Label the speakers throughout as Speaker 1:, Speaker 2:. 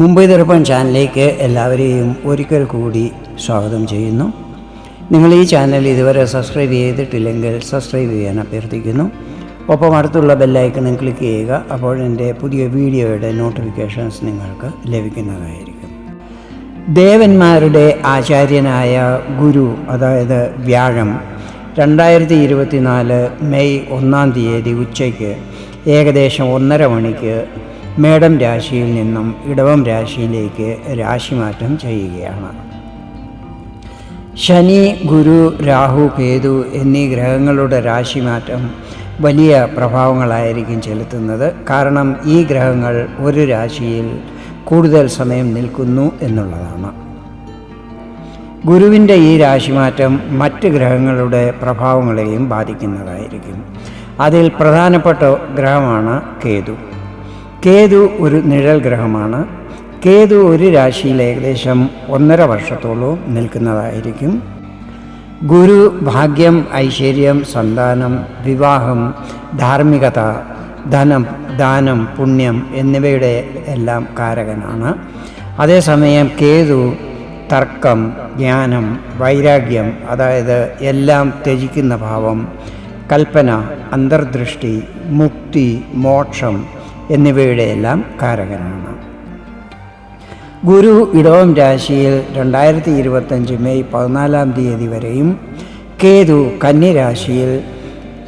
Speaker 1: മുംബൈ ദർപ്പൺ ചാനലിലേക്ക് എല്ലാവരെയും ഒരിക്കൽ കൂടി സ്വാഗതം ചെയ്യുന്നു. നിങ്ങൾ ഈ ചാനൽ ഇതുവരെ സബ്സ്ക്രൈബ് ചെയ്തിട്ടില്ലെങ്കിൽ സബ്സ്ക്രൈബ് ചെയ്യാൻ അഭ്യർത്ഥിക്കുന്നു. ഒപ്പം അടുത്തുള്ള ബെല്ലൈക്കണും ക്ലിക്ക് ചെയ്യുക അപ്പോൾ എന്റെ പുതിയ വീഡിയോയുടെ നോട്ടിഫിക്കേഷൻസ് നിങ്ങൾക്ക് ലഭിക്കുന്നതായിരിക്കും. ദേവന്മാരുടെ ആചാര്യനായ ഗുരു അതായത് വ്യാഴം രണ്ടായിരത്തി ഇരുപത്തിനാല് മെയ് ഒന്നാം തീയതി ഉച്ചയ്ക്ക് ഏകദേശം ഒന്നര മണിക്ക് മേടം രാശിയിൽ നിന്നും ഇടവം രാശിയിലേക്ക് രാശിമാറ്റം ചെയ്യുകയാണ്. ശനി ഗുരു രാഹു കേതു എന്നീ ഗ്രഹങ്ങളുടെ രാശിമാറ്റം വലിയ പ്രഭാവങ്ങളായിരിക്കും ചെലുത്തുന്നത്. കാരണം ഈ ഗ്രഹങ്ങൾ ഒരു രാശിയിൽ കൂടുതൽ സമയം നിൽക്കുന്നു എന്നുള്ളതാണ്. ഗുരുവിന്റെ ഈ രാശിമാറ്റം മറ്റ് ഗ്രഹങ്ങളുടെ പ്രഭാവങ്ങളെയും ബാധിക്കുന്നതായിരിക്കും. അതിൽ പ്രധാനപ്പെട്ട ഗ്രഹമാണ് കേതു. കേതു ഒരു നിഴൽ ഗ്രഹമാണ്. കേതു ഒരു രാശിയിൽ ഏകദേശം ഒന്നര വർഷത്തോളം നിൽക്കുന്നതായിരിക്കും. ഗുരു ഭാഗ്യം ഐശ്വര്യം സന്താനം വിവാഹം ധാർമ്മികത ധനം ദാനം പുണ്യം എന്നിവയുടെ എല്ലാം കാരകനാണ്. അതേസമയം കേതു തർക്കം ജ്ഞാനം വൈരാഗ്യം അതായത് എല്ലാം ത്യജിക്കുന്ന ഭാവം കൽപ്പന അന്തർദൃഷ്ടി മുക്തി മോക്ഷം എന്നിവയുടെ എല്ലാം കാരകനാണ്. ഗുരു ഇടവം രാശിയിൽ രണ്ടായിരത്തി ഇരുപത്തഞ്ച് മെയ് പതിനാലാം തീയതി വരെയും കേതു കന്യരാശിയിൽ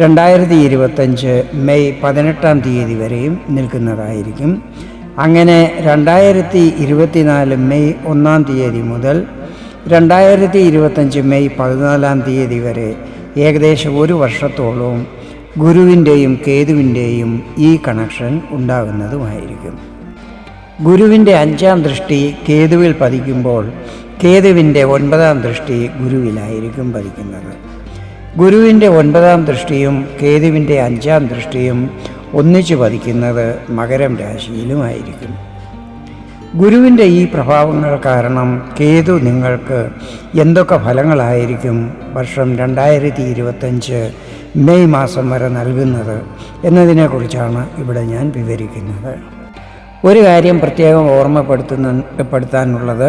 Speaker 1: രണ്ടായിരത്തി ഇരുപത്തഞ്ച് മെയ് പതിനെട്ടാം തീയതി വരെയും നിൽക്കുന്നതായിരിക്കും. അങ്ങനെ രണ്ടായിരത്തി ഇരുപത്തിനാല് മെയ് ഒന്നാം തീയതി മുതൽ രണ്ടായിരത്തി ഇരുപത്തഞ്ച് മെയ് പതിനാലാം തീയതി വരെ ഏകദേശം ഒരു വർഷത്തോളവും ഗുരുവിന്റെയും കേതുവിന്റെയും ഈ കണക്ഷൻ ഉണ്ടാകുന്നതുമായിരിക്കും. ഗുരുവിന്റെ അഞ്ചാം ദൃഷ്ടി കേതുവിൽ പതിക്കുമ്പോൾ കേതുവിന്റെ ഒൻപതാം ദൃഷ്ടി ഗുരുവിലായിരിക്കും പതിക്കുന്നത്. ഗുരുവിന്റെ ഒൻപതാം ദൃഷ്ടിയും കേതുവിന്റെ അഞ്ചാം ദൃഷ്ടിയും ഒന്നിച്ചു പതിക്കുന്നത് മകരം രാശിയിലുമായിരിക്കും. ഗുരുവിന്റെ ഈ പ്രഭാവങ്ങൾ കാരണം കേതു നിങ്ങൾക്ക് എന്തൊക്കെ ഫലങ്ങളായിരിക്കും വർഷം രണ്ടായിരത്തി ഇരുപത്തഞ്ച് മെയ് മാസം വരെ നൽകുന്നത് എന്നതിനെക്കുറിച്ചാണ് ഇവിടെ ഞാൻ വിവരിക്കുന്നത്. ഒരു കാര്യം പ്രത്യേകം ഓർമ്മപ്പെടുത്തുന്ന പെടുത്താനുള്ളത്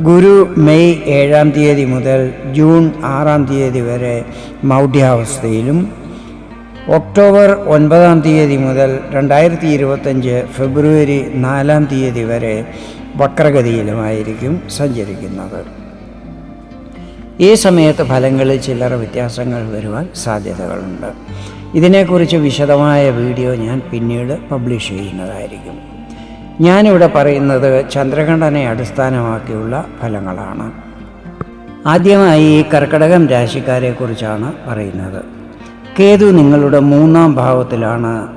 Speaker 1: ഗുരു മെയ് ഏഴാം തീയതി മുതൽ ജൂൺ ആറാം തീയതി വരെ മൗഢ്യാവസ്ഥയിലും ഒക്ടോബർ ഒൻപതാം തീയതി മുതൽ രണ്ടായിരത്തി ഇരുപത്തഞ്ച് ഫെബ്രുവരി നാലാം തീയതി വരെ വക്രഗതിയിലുമായിരിക്കും സഞ്ചരിക്കുന്നത്. ഈ സമയത്ത് ഫലങ്ങളിൽ ചില്ലറ വ്യത്യാസങ്ങൾ വരുവാൻ സാധ്യതകളുണ്ട്. ഇതിനെക്കുറിച്ച് വിശദമായ വീഡിയോ ഞാൻ പിന്നീട് പബ്ലിഷ് ചെയ്യുന്നതായിരിക്കും. ഞാനിവിടെ പറയുന്നത് ചന്ദ്രകണ്ഠനെ അടിസ്ഥാനമാക്കിയുള്ള ഫലങ്ങളാണ്. ആദ്യമായി കർക്കടകം രാശിക്കാരെക്കുറിച്ചാണ് പറയുന്നത്. കേതു നിങ്ങളുടെ മൂന്നാം ഭാവത്തിലാണ്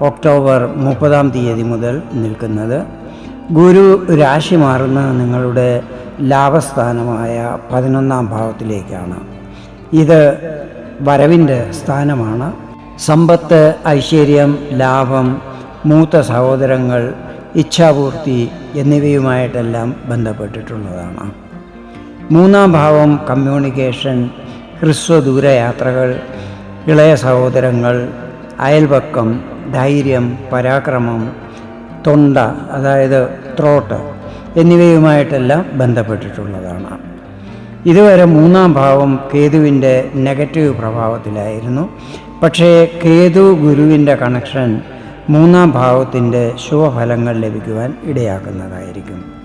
Speaker 1: ഒക്ടോബർ മുപ്പതാം തീയതി മുതൽ നിൽക്കുന്നത്. ഗുരു രാശി മാറുന്ന നിങ്ങളുടെ ലാഭസ്ഥാനമായ പതിനൊന്നാം ഭാവത്തിലേക്കാണ്. ഇത് വരവിന്റെ സ്ഥാനമാണ്. സമ്പത്ത് ഐശ്വര്യം ലാഭം മൂത്ത സഹോദരങ്ങൾ ഇച്ഛാപൂർത്തി എന്നിവയുമായിട്ടെല്ലാം ബന്ധപ്പെട്ടിട്ടുള്ളതാണ്. മൂന്നാം ഭാവം കമ്മ്യൂണിക്കേഷൻ ഹ്രസ്വദൂരയാത്രകൾ ഇളയ സഹോദരങ്ങൾ അയൽപക്കം ധൈര്യം പരാക്രമം തൊണ്ട അതായത് ത്രോട്ട് എന്നിവയുമായിട്ടെല്ലാം ബന്ധപ്പെട്ടിട്ടുള്ളതാണ്. ഇതുവരെ മൂന്നാം ഭാവം കേതുവിന്റെ നെഗറ്റീവ് പ്രഭാവത്തിലായിരുന്നു. പക്ഷേ കേതു ഗുരുവിന്റെ കണക്ഷൻ മൂന്നാം ഭാവത്തിന്റെ ശുഭഫലങ്ങൾ ലഭിക്കുവാൻ ഇടയാക്കുന്നതായിരിക്കും.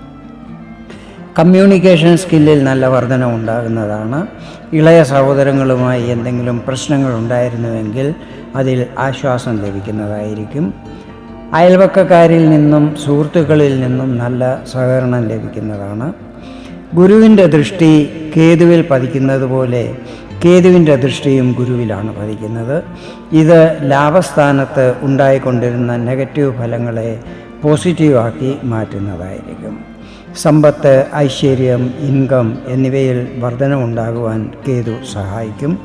Speaker 1: കമ്മ്യൂണിക്കേഷൻ സ്കില്ലിൽ നല്ല വർധന ഉണ്ടാകുന്നതാണ്. ഇളയ സഹോദരങ്ങളുമായി എന്തെങ്കിലും പ്രശ്നങ്ങൾ ഉണ്ടായിരുന്നുവെങ്കിൽ അതിൽ ആശ്വാസം ലഭിക്കുന്നതായിരിക്കും. അയൽവക്കക്കാരിൽ നിന്നും സുഹൃത്തുക്കളിൽ നിന്നും നല്ല സഹകരണം ലഭിക്കുന്നതാണ്. ഗുരുവിന്റെ ദൃഷ്ടി കേതുവിൽ പതിക്കുന്നത് പോലെ കേതുവിന്റെ ദൃഷ്ടിയും ഗുരുവിലാണ് പതിക്കുന്നത്. ഇത് ലാഭസ്ഥാനത്ത് ഉണ്ടായിക്കൊണ്ടിരുന്ന നെഗറ്റീവ് ഫലങ്ങളെ പോസിറ്റീവാക്കി മാറ്റുന്നതായിരിക്കും. സമ്പത്ത് ഐശ്വര്യം ഇൻകം എന്നിവയിൽ വർധനമുണ്ടാകുവാൻ കേതു സഹായിക്കും.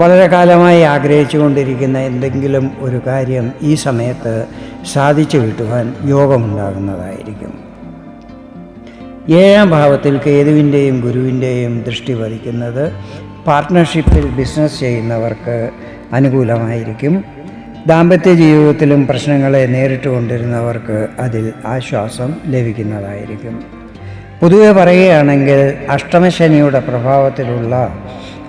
Speaker 1: വളരെ കാലമായി ആഗ്രഹിച്ചു കൊണ്ടിരിക്കുന്ന എന്തെങ്കിലും ഒരു കാര്യം ഈ സമയത്ത് സാധിച്ചു കിട്ടുവാൻ യോഗമുണ്ടാകുന്നതായിരിക്കും. ഏഴാം ഭാവത്തിൽ കേതുവിന്റെയും ഗുരുവിന്റെയും ദൃഷ്ടി പതിക്കുന്നത് പാർട്ട്ണർഷിപ്പിൽ ബിസിനസ് ചെയ്യുന്നവർക്ക് അനുകൂലമായിരിക്കും. ദാമ്പത്യ ജീവിതത്തിലും പ്രശ്നങ്ങളെ നേരിട്ട് കൊണ്ടിരുന്നവർക്ക് അതിൽ ആശ്വാസം ലഭിക്കുന്നതായിരിക്കും. പൊതുവെ പറയുകയാണെങ്കിൽ അഷ്ടമശനിയുടെ പ്രഭാവത്തിലുള്ള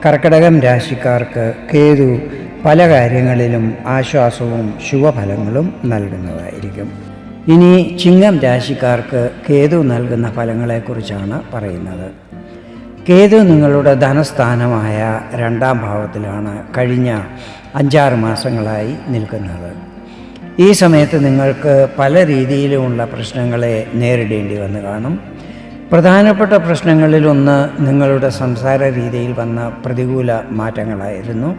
Speaker 1: കർക്കിടകം രാശിക്കാർക്ക് കേതു പല കാര്യങ്ങളിലും ആശ്വാസവും ശുഭഫലങ്ങളും നൽകുന്നതായിരിക്കും. ഇനി ചിങ്ങം രാശിക്കാർക്ക് കേതു നൽകുന്ന ഫലങ്ങളെക്കുറിച്ചാണ് പറയുന്നത്. കേതു നിങ്ങളുടെ ധനസ്ഥാനമായ രണ്ടാം ഭാവത്തിലാണ് കഴിഞ്ഞ അഞ്ചാറ് മാസങ്ങളായി നിൽക്കുന്നത്. ഈ സമയത്ത് നിങ്ങൾക്ക് പല രീതിയിലുമുള്ള പ്രശ്നങ്ങളെ നേരിടേണ്ടി വന്ന് കാണും. പ്രധാനപ്പെട്ട പ്രശ്നങ്ങളിലൊന്ന് നിങ്ങളുടെ സംസാര രീതിയിൽ വന്ന പ്രതികൂല മാറ്റങ്ങളായിരുന്നു.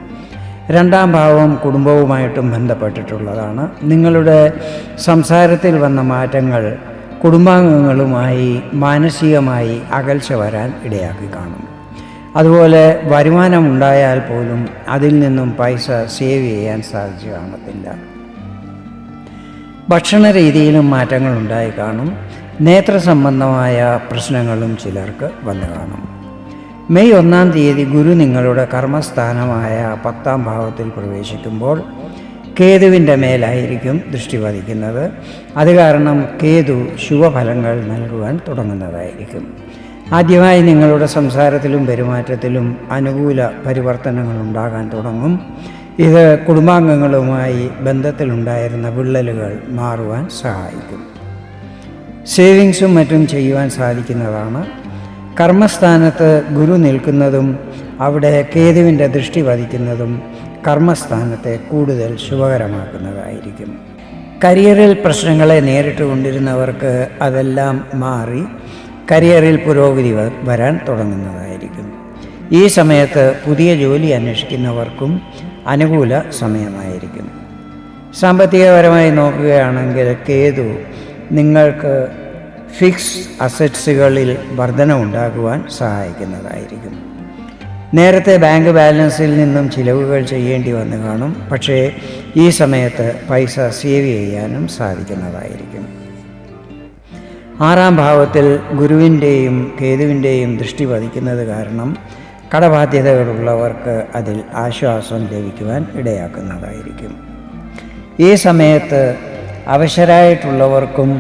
Speaker 1: രണ്ടാം ഭാവം കുടുംബവുമായിട്ടും ബന്ധപ്പെട്ടിട്ടുള്ളതാണ്. നിങ്ങളുടെ സംസാരത്തിൽ വന്ന മാറ്റങ്ങൾ കുടുംബാംഗങ്ങളുമായി മാനസികമായി അകൽച്ച വരാൻ ഇടയാക്കി കാണും. അതുപോലെ വരുമാനം ഉണ്ടായാൽ പോലും അതിൽ നിന്നും പൈസ സേവ് ചെയ്യാൻ സാധിച്ചു കാണത്തില്ല ഭക്ഷണ രീതിയിലും മാറ്റങ്ങൾ ഉണ്ടായി കാണും. നേത്ര സംബന്ധമായ പ്രശ്നങ്ങളും ചിലർക്ക് വന്നു കാണും. മെയ് ഒന്നാം തീയതി ഗുരു നിങ്ങളുടെ കർമ്മസ്ഥാനമായ പത്താം ഭാവത്തിൽ പ്രവേശിക്കുമ്പോൾ കേതുവിന്റെ മേലായിരിക്കും ദൃഷ്ടി പതിക്കുന്നത് അത് കാരണം കേതു ശുഭഫലങ്ങൾ നൽകുവാൻ തുടങ്ങുന്നതായിരിക്കും. ആദ്യമായി നിങ്ങളുടെ സംസാരത്തിലും പെരുമാറ്റത്തിലും അനുകൂല പരിവർത്തനങ്ങൾ ഉണ്ടാകാൻ തുടങ്ങും. ഇത് കുടുംബാംഗങ്ങളുമായി ബന്ധത്തിലുണ്ടായിരുന്ന വിള്ളലുകൾ മാറുവാൻ സഹായിക്കും. സേവിങ്സും മറ്റും ചെയ്യുവാൻ സാധിക്കുന്നതാണ്. കർമ്മസ്ഥാനത്ത് ഗുരു നിൽക്കുന്നതും അവിടെ കേതുവിന്റെ ദൃഷ്ടി വധിക്കുന്നതും കർമ്മസ്ഥാനത്തെ കൂടുതൽ ശുഭകരമാക്കുന്നതായിരിക്കും. കരിയറിൽ പ്രശ്നങ്ങളെ നേരിട്ട് കൊണ്ടിരുന്നവർക്ക് അതെല്ലാം മാറി കരിയറിൽ പുരോഗതി വരാൻ തുടങ്ങുന്നതായിരിക്കും. ഈ സമയത്ത് പുതിയ ജോലി അന്വേഷിക്കുന്നവർക്കും അനുകൂല സമയമായിരിക്കും. സാമ്പത്തികപരമായി നോക്കുകയാണെങ്കിൽ കേതു നിങ്ങൾക്ക് ഫിക്സ് അസറ്റ്സുകളിൽ വർധനമുണ്ടാകുവാൻ സഹായിക്കുന്നതായിരിക്കും. നേരത്തെ ബാങ്ക് ബാലൻസിൽ നിന്നും ചിലവുകൾ ചെയ്യേണ്ടി വന്നു കാണും. പക്ഷേ ഈ സമയത്ത് പൈസ സേവ് ചെയ്യാനും സാധിക്കുന്നതായിരിക്കും. ആറാം ഭാവത്തിൽ ഗുരുവിന്റെയും കേതുവിന്റെയും ദൃഷ്ടി പതിക്കുന്നത് കാരണം കടബാധ്യതകളുള്ളവർക്ക് അതിൽ ആശ്വാസം ലഭിക്കുവാൻ ഇടയാക്കുന്നതായിരിക്കും. ഈ സമയത്ത് അവശരായിട്ടുള്ളവർക്കും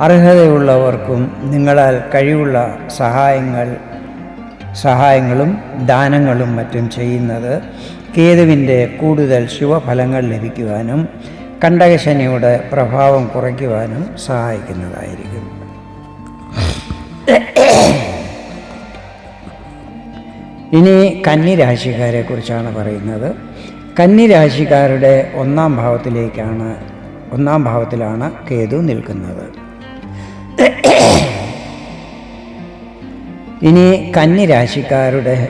Speaker 1: അർഹതയുള്ളവർക്കും നിങ്ങളാൽ കഴിവുള്ള സഹായങ്ങൾ സഹായങ്ങളും ദാനങ്ങളും മറ്റും ചെയ്യുന്നത് കേതുവിന്റെ കൂടുതൽ ശുഭഫലങ്ങൾ ലഭിക്കുവാനും കണ്ടകശനിയുടെ പ്രഭാവം കുറയ്ക്കുവാനും സഹായിക്കുന്നതായിരിക്കും. ഇനി കന്നി രാശിക്കാരെ കുറിച്ചാണ് പറയുന്നത്. കന്നി രാശിക്കാരുടെ ഒന്നാം ഭാവത്തിലേക്കാണ് ഒന്നാം ഭാവത്തിലാണ് കേതു നിൽക്കുന്നത്. ഇനി കന്നി രാശിക്കാരുടെ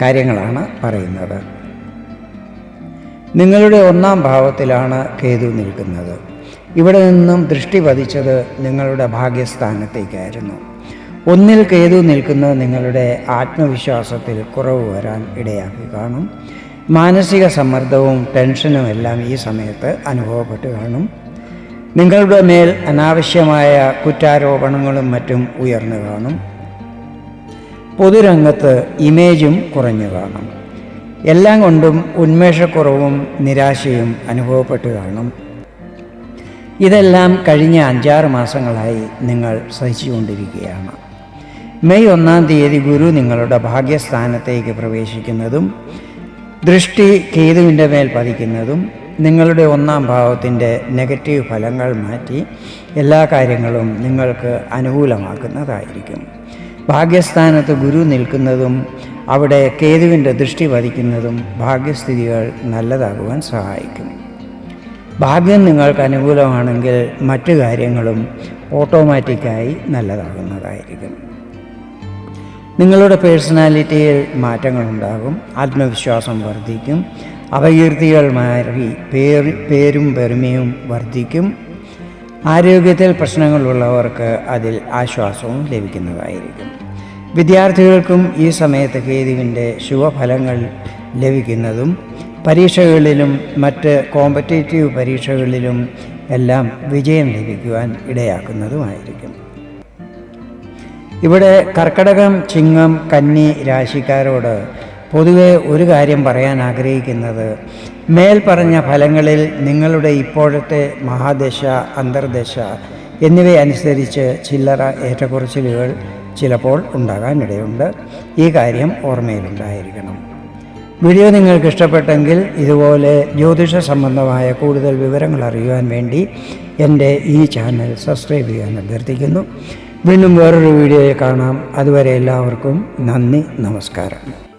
Speaker 1: കാര്യങ്ങളാണ് പറയുന്നത്. നിങ്ങളുടെ ഒന്നാം ഭാവത്തിലാണ് കേതു നിൽക്കുന്നത്. ഇവിടെ നിന്നും ദൃഷ്ടി പതിച്ചത് നിങ്ങളുടെ ഭാഗ്യസ്ഥാനത്തേക്കായിരുന്നു. ഒന്നിൽ കേതു നിൽക്കുന്നത് നിങ്ങളുടെ ആത്മവിശ്വാസത്തിൽ കുറവ് വരാൻ ഇടയാക്കി കാണും. മാനസിക സമ്മർദ്ദവും ടെൻഷനും എല്ലാം ഈ സമയത്ത് അനുഭവപ്പെട്ട് കാണും. നിങ്ങളുടെ മേൽ അനാവശ്യമായ കുറ്റാരോപണങ്ങളും മറ്റും ഉയർന്നു കാണും. പൊതുരംഗത്ത് ഇമേജും കുറഞ്ഞു കാണും. എല്ലാം കൊണ്ടും ഉന്മേഷക്കുറവും നിരാശയും അനുഭവപ്പെട്ട് കാണും. ഇതെല്ലാം കഴിഞ്ഞ അഞ്ചാറ് മാസങ്ങളായി നിങ്ങൾ സഹിച്ചുകൊണ്ടിരിക്കുകയാണ്. മെയ് ഒന്നാം തീയതി ഗുരു നിങ്ങളുടെ ഭാഗ്യസ്ഥാനത്തേക്ക് പ്രവേശിക്കുന്നതും ദൃഷ്ടി കേതുവിന്റെ മേൽ പതിക്കുന്നതും നിങ്ങളുടെ ഒന്നാം ഭാവത്തിന്റെ നെഗറ്റീവ് ഫലങ്ങൾ മാറ്റി എല്ലാ കാര്യങ്ങളും നിങ്ങൾക്ക് അനുകൂലമാക്കുന്നതായിരിക്കും. ഭാഗ്യസ്ഥാനത്ത് ഗുരു നിൽക്കുന്നതും അവിടെ കേതുവിന്റെ ദൃഷ്ടി പതിക്കുന്നതും ഭാഗ്യസ്ഥിതികൾ നല്ലതാകുവാൻ സഹായിക്കും. ഭാഗ്യം നിങ്ങൾക്ക് അനുകൂലമാണെങ്കിൽ മറ്റു കാര്യങ്ങളും ഓട്ടോമാറ്റിക്കായി നല്ലതാകുന്നതായിരിക്കും. നിങ്ങളുടെ പേഴ്സണാലിറ്റിയിൽ മാറ്റങ്ങളുണ്ടാകും ആത്മവിശ്വാസം വർദ്ധിക്കും അപകീർത്തികൾ മാറി പേര് പേരും പെരുമയും വർദ്ധിക്കും. ആരോഗ്യത്തിൽ പ്രശ്നങ്ങളുള്ളവർക്ക് അതിൽ ആശ്വാസവും ലഭിക്കുന്നതായിരിക്കും. വിദ്യാർത്ഥികൾക്കും ഈ സമയത്ത് കേതുവിന്റെ ശുഭഫലങ്ങൾ ലഭിക്കുന്നതും പരീക്ഷകളിലും മറ്റ് കോമ്പറ്റേറ്റീവ് പരീക്ഷകളിലും എല്ലാം വിജയം ലഭിക്കുവാൻ ഇടയാക്കുന്നതുമായിരിക്കും. ഇവിടെ കർക്കടകം ചിങ്ങം കന്നി രാശിക്കാരോട് പൊതുവെ ഒരു കാര്യം പറയാൻ ആഗ്രഹിക്കുന്നത്. മേൽ പറഞ്ഞ ഫലങ്ങളിൽ നിങ്ങളുടെ ഇപ്പോഴത്തെ മഹാദശ അന്തർദശ എന്നിവയനുസരിച്ച് ചില്ലറ ഏറ്റക്കുറച്ചിലുകൾ ചിലപ്പോൾ ഉണ്ടാകാനിടയുണ്ട്. ഈ കാര്യം ഓർമ്മയിലുണ്ടായിരിക്കണം. വീഡിയോ നിങ്ങൾക്ക് ഇഷ്ടപ്പെട്ടെങ്കിൽ ഇതുപോലെ ജ്യോതിഷ സംബന്ധമായ കൂടുതൽ വിവരങ്ങൾ അറിയുവാൻ വേണ്ടി എന്റെ ഈ ചാനൽ സബ്സ്ക്രൈബ് ചെയ്യാൻ അഭ്യർത്ഥിക്കുന്നു. വീണ്ടും വേറൊരു വീഡിയോയിൽ കാണാം. അതുവരെ എല്ലാവർക്കും നന്ദി നമസ്കാരം.